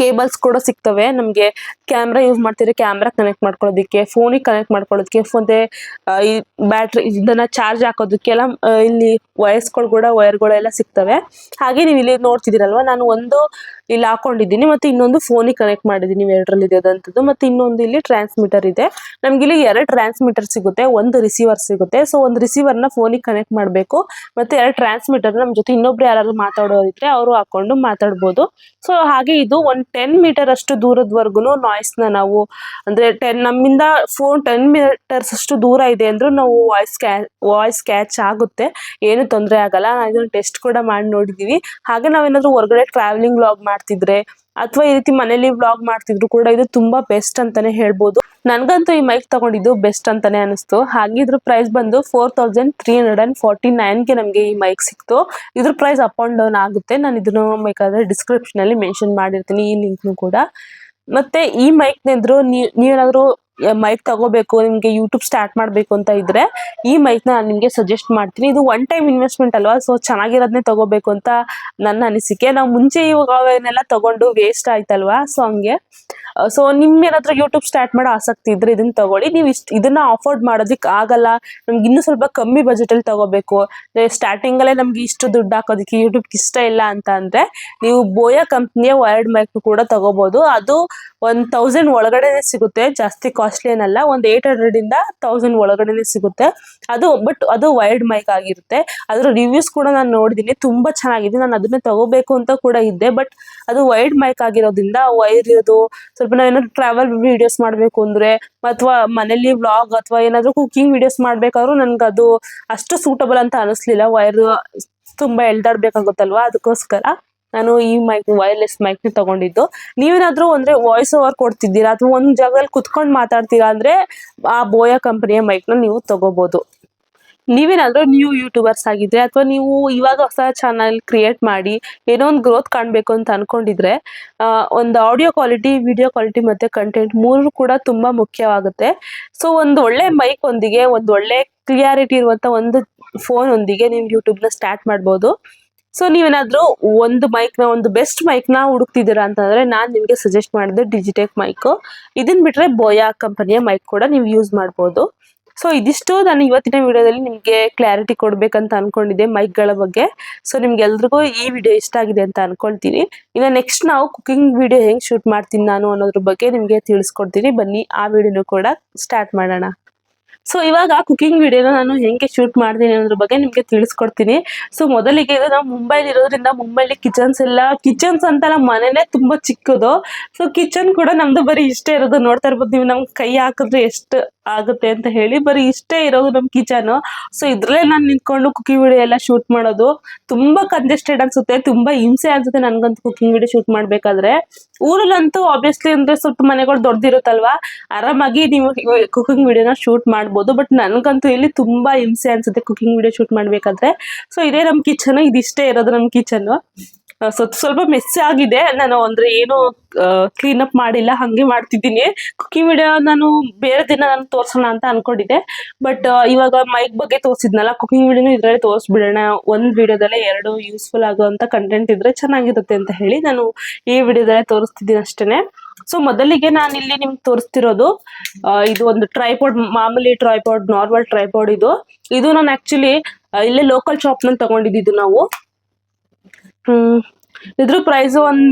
ಕೇಬಲ್ಸ್ ಕೂಡ ಸಿಗ್ತವೆ. ನಮಗೆ ಕ್ಯಾಮ್ರಾ ಯೂಸ್ ಮಾಡ್ತಿದ್ರೆ ಕ್ಯಾಮ್ರಾ ಕನೆಕ್ಟ್ ಮಾಡ್ಕೊಳ್ಳೋದಕ್ಕೆ ಫೋನಿಗೆ ಕನೆಕ್ಟ್ ಮಾಡ್ಕೊಳ್ಳೋದಕ್ಕೆ ಮತ್ತೆ ಈ ಬ್ಯಾಟ್ರಿ ಇದನ್ನ ಚಾರ್ಜ್ ಹಾಕೋದಕ್ಕೆಲ್ಲ ಇಲ್ಲಿ ವಯಸ್ಗಳು ಕೂಡ ವೈರ್ಗಳೆಲ್ಲ ಸಿಗ್ತವೆ. ಹಾಗೆ ನೀವು ಇಲ್ಲಿ ನೋಡ್ತಿದ್ದೀರಲ್ವ, ನಾನು ಒಂದು ಇಲ್ಲಿ ಹಾಕೊಂಡಿದ್ದೀನಿ ಮತ್ತೆ ಇನ್ನೊಂದು ಫೋನಿಗೆ ಕನೆಕ್ಟ್ ಮಾಡಿದ್ದೀನಿ ಎರಡರಲ್ಲಿ ಇರೋದಂಥದ್ದು ಮತ್ತೆ ಇನ್ನೊಂದು ಇಲ್ಲಿ ಟ್ರಾನ್ಸ್ಮಿಟರ್ ಇದೆ. ನಮ್ಗೆ ಇಲ್ಲಿ ಎರಡು ಟ್ರಾನ್ಸ್ಮಿಟರ್ ಸಿಗುತ್ತೆ, ಒಂದು ರಿಸೀವರ್ ಸಿಗುತ್ತೆ. ಸೊ ಒಂದು ರಿಸೀವರ್ನ ಫೋನಿಗೆ ಕನೆಕ್ಟ್ ಮಾಡಬೇಕು. ಮತ್ತೆ ಎರಡು ಟ್ರಾನ್ಸ್ಮಿಟರ್ ನಮ್ಮ ಜೊತೆ ಇನ್ನೊಬ್ರು ಯಾರಾದ್ರು ಮಾತಾಡೋದಿದ್ರೆ ಅವರು ಹಾಕೊಂಡು ಮಾತಾಡ್ಬೋದು. ಸೊ ಹಾಗೆ ಇದು ಒಂದು ಟೆನ್ ಮೀಟರ್ ಅಷ್ಟು ದೂರದವರೆಗೂ ನಾಯ್ಸ್ನ ನಾವು, ಅಂದ್ರೆ ಟೆನ್ ನಮ್ಮಿಂದ ಫೋನ್ ಟೆನ್ ಮೀಟರ್ಸ್ ಅಷ್ಟು ದೂರ ಇದೆ ಅಂದರೂ ನಾವು ವಾಯ್ಸ್ ಕ್ಯಾ ವಾಯ್ಸ್ ಕ್ಯಾಚ್ ಆಗುತ್ತೆ. ಏನು ತೊಂದರೆ ಆಗಲ್ಲ. ನಾವು ಇದನ್ನು ಟೆಸ್ಟ್ ಕೂಡ ಮಾಡಿ ನೋಡಿದೀವಿ. ಹಾಗೆ ನಾವೇನಾದರೂ ಹೊರಗಡೆ ಟ್ರಾವೆಲಿಂಗ್ ಲಾಗ್ ಮಾಡ್ತಿದ್ರೆ ಅಥವಾ ಈ ರೀತಿ ಮನೇಲಿ ವ್ಲಾಗ್ ಮಾಡ್ತಿದ್ರು ಕೂಡ ಇದು ತುಂಬಾ ಬೆಸ್ಟ್ ಅಂತಾನೆ ಹೇಳ್ಬೋದು. ನನ್ಗಂತೂ ಈ ಮೈಕ್ ತಗೊಂಡಿದ್ದು ಬೆಸ್ಟ್ ಅಂತಾನೆ ಅನಿಸ್ತು. ಹಾಗೆ ಇದ್ರ ಪ್ರೈಸ್ ಬಂದು four thousand three hundred and forty ನೈನ್ಗೆ ನಮಗೆ ಈ ಮೈಕ್ ಸಿಕ್ತು. ಇದ್ರ ಪ್ರೈಸ್ ಅಪ್ ಅಂಡ್ ಡೌನ್ ಆಗುತ್ತೆ. ನಾನು ಇದನ್ನು ಬೇಕಾದ್ರೆ ಡಿಸ್ಕ್ರಿಪ್ಷನ್ ಅಲ್ಲಿ ಮೆನ್ಷನ್ ಮಾಡಿರ್ತೀನಿ ಈ ಲಿಂಕ್ನು ಕೂಡ. ಮತ್ತೆ ಈ ಮೈಕ್ ನೆಂದ್ರು ನೀವೇನಾದ್ರೂ ಮೈಕ್ ತಗೋಬೇಕು, ನಿಮ್ಗೆ ಯೂಟ್ಯೂಬ್ ಸ್ಟಾರ್ಟ್ ಮಾಡ್ಬೇಕು ಅಂತ ಇದ್ರೆ, ಈ ಮೈಕ್ ನಾನು ನಿಮ್ಗೆ ಸಜೆಸ್ಟ್ ಮಾಡ್ತೀನಿ. ಇದು ಒನ್ ಟೈಮ್ ಇನ್ವೆಸ್ಟ್ಮೆಂಟ್ ಅಲ್ವಾ? ಸೊ ಚೆನ್ನಾಗಿರೋದನ್ನೇ ತಗೋಬೇಕು ಅಂತ ನನ್ನ ಅನಿಸಿಕೆ. ನಾವು ಮುಂಚೆ ಇವಾಗ ಅವನ್ನೆಲ್ಲ ತಗೊಂಡು ವೇಸ್ಟ್ ಆಯ್ತಲ್ವಾ? ಸೊ ಹಂಗೆ. ಸೊ ನಿಮ್ ಏನಾದ್ರು ಯೂಟ್ಯೂಬ್ ಸ್ಟಾರ್ಟ್ ಮಾಡೋ ಆಸಕ್ತಿ ಇದ್ರೆ ಇದನ್ನ ತಗೊಳ್ಳಿ. ನೀವು ಇಷ್ಟ, ಇದನ್ನ ಅಫೋರ್ಡ್ ಮಾಡೋದಕ್ಕೆ ಆಗಲ್ಲ. ನಮ್ಗೆ ಇನ್ನೂ ಸ್ವಲ್ಪ ಕಮ್ಮಿ ಬಜೆಟ್ ಅಲ್ಲಿ ತಗೋಬೇಕು. ಸ್ಟಾರ್ಟಿಂಗ್ ಅಲ್ಲೇ ನಮ್ಗೆ ಇಷ್ಟು ದುಡ್ಡು ಹಾಕೋದಕ್ಕೆ ಯೂಟ್ಯೂಬ್ ಇಷ್ಟ ಇಲ್ಲ ಅಂತ ಅಂದ್ರೆ, ನೀವು ಬೋಯಾ ಕಂಪ್ನಿಯ ವೈರ್ಡ್ ಮೈಕ್ ಕೂಡ ತಗೋಬಹುದು ಅದು ಒನ್ ತೌಸಂಡ್ ಒಳಗಡೆನೆ ಸಿಗುತ್ತೆ. ಜಾಸ್ತಿ ಕಾಸ್ಟ್ಲಿ ಏನಲ್ಲ ಒಂದು ಏಟ್ ಹಂಡ್ರೆಡ್ ಇಂದ ತೌಸಂಡ್ ಒಳಗಡೆನೆ ಸಿಗುತ್ತೆ. ಅದು ಬಟ್ ಅದು ವೈರ್ಡ್ ಮೈಕ್ ಆಗಿರುತ್ತೆ. ಅದರ ರಿವ್ಯೂಸ್ ಕೂಡ ನಾನು ನೋಡಿದೀನಿ, ತುಂಬಾ ಚೆನ್ನಾಗಿದೆ. ನಾನು ಅದನ್ನೇ ತಗೋಬೇಕು ಅಂತ ಕೂಡ ಇದ್ದೆ ಬಟ್ ಅದು ವೈರ್ಡ್ ಮೈಕ್ ಆಗಿರೋದ್ರಿಂದ ವೈರ್ ಇರೋದು, ಸ್ವಲ್ಪ ನಾವೇನಾದ್ರು ಟ್ರಾವೆಲ್ ವಿಡಿಯೋಸ್ ಮಾಡಬೇಕು ಅಂದ್ರೆ, ಅಥವಾ ಮನೇಲಿ ವ್ಲಾಗ್ ಅಥವಾ ಏನಾದ್ರು ಕುಕಿಂಗ್ ವಿಡಿಯೋಸ್ ಮಾಡ್ಬೇಕಾದ್ರು ನನ್ಗೆ ಅದು ಅಷ್ಟು ಸೂಟಬಲ್ ಅಂತ ಅನಿಸ್ಲಿಲ್ಲ. ವೈರ್ ತುಂಬಾ ಎಳ್ದಾಡ್ಬೇಕಾಗುತ್ತಲ್ವಾ ಅದಕ್ಕೋಸ್ಕರ. ನಾನು ಈ ಮೈಕ್ ವೈರ್ಲೆಸ್ ಮೈಕ್ ತಗೊಂಡಿದ್ದು. ನೀವೇನಾದ್ರೂ ಅಂದ್ರೆ ವಾಯ್ಸ್ ಓವರ್ ಕೊಡ್ತಿದ್ದೀರಾ? ಅಥವಾ ಒಂದ್ ಜಾಗದಲ್ಲಿ ಕುತ್ಕೊಂಡು ಮಾತಾಡ್ತೀರಾ ಅಂದ್ರೆ ಆ ಬೋಯಾ ಕಂಪನಿಯ ಮೈಕ್ನ ನೀವು ತಗೋಬಹುದು ನೀವೇನಾದ್ರೂ ನ್ಯೂ ಯೂಟ್ಯೂಬರ್ಸ್ ಆಗಿದ್ರೆ ಅಥವಾ ನೀವು ಇವಾಗ ಹೊಸ ಚಾನಲ್ ಕ್ರಿಯೇಟ್ ಮಾಡಿ ಏನೋ ಒಂದು ಗ್ರೋತ್ ಕಾಣಬೇಕು ಅಂತ ಅನ್ಕೊಂಡಿದ್ರೆ ಒಂದು ಆಡಿಯೋ ಕ್ವಾಲಿಟಿ ವಿಡಿಯೋ ಕ್ವಾಲಿಟಿ ಮತ್ತೆ ಕಂಟೆಂಟ್ ಮೂರು ಕೂಡ ತುಂಬಾ ಮುಖ್ಯವಾಗುತ್ತೆ. ಸೊ ಒಂದು ಒಳ್ಳೆ ಮೈಕ್ ಒಂದಿಗೆ, ಒಂದು ಒಳ್ಳೆ ಕ್ಲಿಯಾರಿಟಿ ಇರುವಂತ ಒಂದು ಫೋನ್ ಒಂದಿಗೆ ನೀವು ಯೂಟ್ಯೂಬ್ನ ಸ್ಟಾರ್ಟ್ ಮಾಡ್ಬೋದು. ಸೊ ನೀವೇನಾದ್ರೂ ಒಂದು ಮೈಕ್ನ, ಒಂದು ಬೆಸ್ಟ್ ಮೈಕ್ನ ಹುಡುಕ್ತಿದ್ದೀರಾ ಅಂತಂದ್ರೆ ನಾನು ನಿಮಗೆ ಸಜೆಸ್ಟ್ ಮಾಡಿದೆ ಡಿಜಿಟೆಕ್ ಮೈಕ್ ಇದನ್ ಬಿಟ್ರೆ ಬೋಯಾ ಕಂಪನಿಯ ಮೈಕ್ ಕೂಡ ನೀವು ಯೂಸ್ ಮಾಡ್ಬೋದು. ಸೊ ಇದಿಷ್ಟು ನಾನು ಇವತ್ತಿನ ವಿಡಿಯೋದಲ್ಲಿ ನಿಮಗೆ ಕ್ಲಾರಿಟಿ ಕೊಡ್ಬೇಕಂತ ಅನ್ಕೊಂಡಿದ್ದೆ ಮೈಕ್ಗಳ ಬಗ್ಗೆ. ಸೊ ನಿಮ್ಗೆಲ್ರಿಗೂ ಈ ವಿಡಿಯೋ ಇಷ್ಟ ಆಗಿದೆ ಅಂತ ಅನ್ಕೊಳ್ತೀನಿ. ಇನ್ನು ನೆಕ್ಸ್ಟ್ ನಾವು ಕುಕಿಂಗ್ ವಿಡಿಯೋ ಹೆಂಗ್ ಶೂಟ್ ಮಾಡ್ತೀನಿ ನಾನು ಅನ್ನೋದ್ರ ಬಗ್ಗೆ ನಿಮಗೆ ತಿಳಿಸ್ಕೊಡ್ತೀನಿ. ಬನ್ನಿ, ಆ ವಿಡಿಯೋನು ಕೂಡ ಸ್ಟಾರ್ಟ್ ಮಾಡೋಣ. ಸೊ ಇವಾಗ ಕುಕಿಂಗ್ ವಿಡಿಯೋನ ನಾನು ಹೆಂಗೆ ಶೂಟ್ ಮಾಡ್ತೀನಿ ಅನ್ನೋದ್ರ ಬಗ್ಗೆ ನಿಮಗೆ ತಿಳಿಸ್ಕೊಡ್ತೀನಿ. ಸೊ ಮೊದಲಿಗೆ ಇದು ನಾವು ಮುಂಬೈಲಿ ಇರೋದ್ರಿಂದ ಮುಂಬೈಲಿ ಕಿಚನ್ಸ್ ಎಲ್ಲ ಕಿಚನ್ಸ್ ಅಂತ ನಮ್ಮ ಮನೆನೇ ತುಂಬಾ ಚಿಕ್ಕದು. ಸೊ ಕಿಚನ್ ಕೂಡ ನಮ್ದು ಬರೀ ಇಷ್ಟೇ ಇರೋದು. ನೋಡ್ತಾ ಇರ್ಬೋದು, ನೀವು ನಮ್ಗೆ ಕೈ ಹಾಕಿದ್ರೆ ಎಷ್ಟು ಆಗುತ್ತೆ ಅಂತ ಹೇಳಿ ಬರೀ ಇಷ್ಟೇ ಇರೋದು ನಮ್ ಕಿಚನ್. ಸೊ ಇದ್ರಲ್ಲೇ ನಾನು ನಿಂತ್ಕೊಂಡು ಕುಕಿಂಗ್ ವಿಡಿಯೋ ಎಲ್ಲ ಶೂಟ್ ಮಾಡೋದು ತುಂಬಾ ಕಂಜೆಸ್ಟೆಡ್ ಅನ್ಸುತ್ತೆ, ತುಂಬಾ ಹಿಂಸೆ ಅನ್ಸುತ್ತೆ ನನ್ಗಂತೂ ಕುಕಿಂಗ್ ವಿಡಿಯೋ ಶೂಟ್ ಮಾಡ್ಬೇಕಾದ್ರೆ. ಊರಲ್ಲಂತೂ ಆಬ್ವಿಯಸ್ಲಿ ಅಂದ್ರೆ ಸ್ವಲ್ಪ ಮನೆಗಳು ದೊಡ್ಡದಿರುತ್ತಲ್ವಾ ಆರಾಮಾಗಿ ನೀವು ಕುಕಿಂಗ್ ವಿಡಿಯೋನ ಶೂಟ್ ಮಾಡ್ಬೋದು ಬಟ್ ನನ್ಗಂತೂ ಇಲ್ಲಿ ತುಂಬಾ ಹಿಂಸೆ ಅನ್ಸುತ್ತೆ ಕುಕಿಂಗ್ ವಿಡಿಯೋ ಶೂಟ್ ಮಾಡ್ಬೇಕಾದ್ರೆ. ಸೊ ಇದೇ ನಮ್ ಕಿಚನ್ ಇದಿಷ್ಟೇ ಇರೋದು ನಮ್ ಕಿಚನ್ ಸ್ವಲ್ಪ ಸ್ವಲ್ಪ ಮೆಸ್ ಆಗಿದೆ. ನಾನು ಅಂದ್ರೆ ಏನು ಕ್ಲೀನ್ ಅಪ್ ಮಾಡಿಲ್ಲ, ಹಂಗೆ ಮಾಡ್ತಿದ್ದೀನಿ. ಕುಕಿಂಗ್ ವಿಡಿಯೋ ನಾನು ಬೇರೆ ದಿನ ನಾನು ತೋರ್ಸೋಣ ಅಂತ ಅನ್ಕೊಂಡಿದ್ದೆ. ಬಟ್ ಇವಾಗ ಮೈಕ್ ಬಗ್ಗೆ ತೋರಿಸಿದ್ನಲ್ಲ ಕುಕಿಂಗ್ ವಿಡಿಯೋನು ಇದ್ರಲ್ಲಿ ತೋರಿಸ್ಬಿಡೋಣ. ಒಂದ್ ವಿಡಿಯೋದಲ್ಲೇ ಎರಡು ಯೂಸ್ಫುಲ್ ಆಗುವಂತ ಕಂಟೆಂಟ್ ಇದ್ರೆ ಚೆನ್ನಾಗಿರುತ್ತೆ ಅಂತ ಹೇಳಿ ನಾನು ಈ ವಿಡಿಯೋದಲ್ಲೇ ತೋರಿಸ್ತಿದ್ದೀನಿ ಅಷ್ಟೇನೆ. ಸೊ ಮೊದಲಿಗೆ ನಾನು ಇಲ್ಲಿ ನಿಮ್ಗೆ ತೋರಿಸ್ತಿರೋದು ಇದು ಒಂದು ಟ್ರೈಪಾಡ್ ಮಾಮೂಲಿ ಟ್ರೈಪಾಡ್ ನಾರ್ಮಲ್ ಟ್ರೈಪಾಡ್ ಇದು. ಇದು ನಾನು ಆಕ್ಚುಲಿ ಇಲ್ಲೇ ಲೋಕಲ್ ಶಾಪ್ನಲ್ಲಿ ತಗೊಂಡಿದ್ದು ನಾವು. ಹ್ಮ್. ಇದ್ರ ಪ್ರೈಸ್ ಒಂದ್